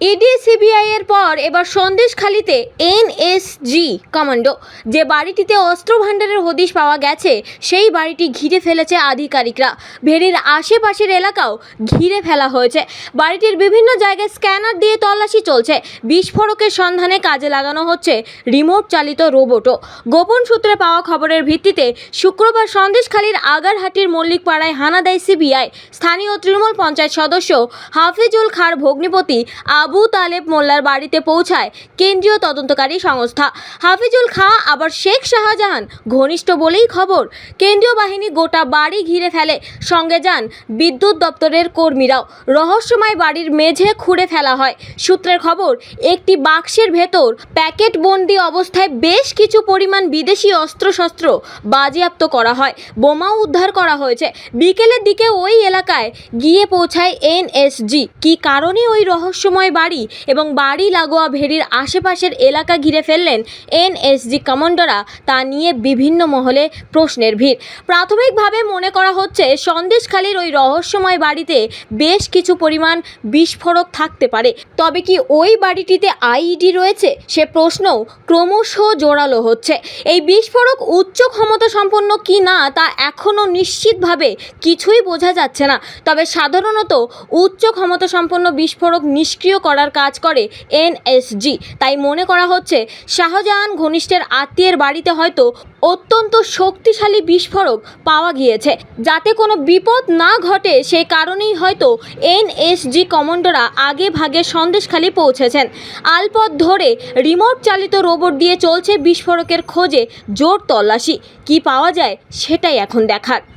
ED, CBI এর পর এবার সন্দেশখালিতে এনএসজি কমান্ডো। যে বাড়িটিতে অস্ত্র ভাণ্ডারের হদিশ পাওয়া গেছে, সেই বাড়িটি ঘিরে ফেলেছে আধিকারিকরা। ভেরির আশেপাশের এলাকাও ঘিরে ফেলা হয়েছে। বাড়িটির বিভিন্ন জায়গায় স্ক্যানার দিয়ে তল্লাশি চলছে। বিস্ফোরকের সন্ধানে কাজে লাগানো হচ্ছে রিমোট চালিত রোবটও। গোপন সূত্রে পাওয়া খবরের ভিত্তিতে শুক্রবার সন্দেশখালীর আগারহাটির মল্লিকপাড়ায় হানা দেয় সিবিআই। স্থানীয় তৃণমূল পঞ্চায়েত সদস্য হাফিজুল খার ভগ্নিপতি আবু তালেব মোল্লার বাড়িতে পৌঁছায় কেন্দ্রীয় তদন্তকারী সংস্থা। হাফিজুল খাঁ আবার শেখ শাহজাহান, ঘনিষ্ঠ বলেই খবর। কেন্দ্রীয় বাহিনী গোটা বাড়ি ঘিরে ফেলে। সঙ্গে যান বিদ্যুৎ দপ্তরের কর্মীরাও। রহস্যময় বাড়ির মেঝে খুঁড়ে ফেলা হয়। সূত্রের খবর, একটি বাক্সের ভেতর প্যাকেট বন্দি অবস্থায় বেশ কিছু পরিমাণ বিদেশি অস্ত্রশস্ত্র বাজেয়াপ্ত করা হয়। বোমাও উদ্ধার করা হয়েছে। বিকেলের দিকে ওই এলাকায় গিয়ে পৌঁছায় এনএসজি। কী কারণে ওই রহস্যময় বাড়ি এবং বাড়ি লাগোয়া ভেড়ির আশেপাশের এলাকা ঘিরে ফেললেন এনএসজি কমান্ডোরা তা নিয়ে বিভিন্ন মহলে প্রশ্নের ভিড়। প্রাথমিকভাবে মনে করা হচ্ছে, সন্দেশখালীর ওই রহস্যময় বাড়িতে বেশ কিছু পরিমাণ বিস্ফোরক থাকতে পারে। তবে কি ওই বাড়িটিতে আইইডি রয়েছে? সে প্রশ্নও ক্রমশ জোরালো হচ্ছে। এই বিস্ফোরক উচ্চ ক্ষমতা সম্পন্ন কি না, তা এখনও নিশ্চিতভাবে কিছুই বোঝা যাচ্ছে না। তবে সাধারণত উচ্চ ক্ষমতা সম্পন্ন বিস্ফোরক নিষ্ক্রিয় করার কাজ করে এনএসজি তাই মনে করা হচ্ছে, শাহজাহান ঘনিষ্ঠের আত্মীয়ের বাড়িতে হয়তো অত্যন্ত শক্তিশালী বিস্ফোরক পাওয়া গিয়েছে। যাতে কোনো বিপদ না ঘটে সেই কারণেই হয়তো এনএসজি কমান্ডোরা আগে ভাগে সন্দেশখালি পৌঁছেছেন। আলপথ ধরে রিমোট চালিত রোবট দিয়ে চলছে বিস্ফোরকের খোঁজে জোর তল্লাশি। কি পাওয়া যায়, সেটাই এখন দেখার।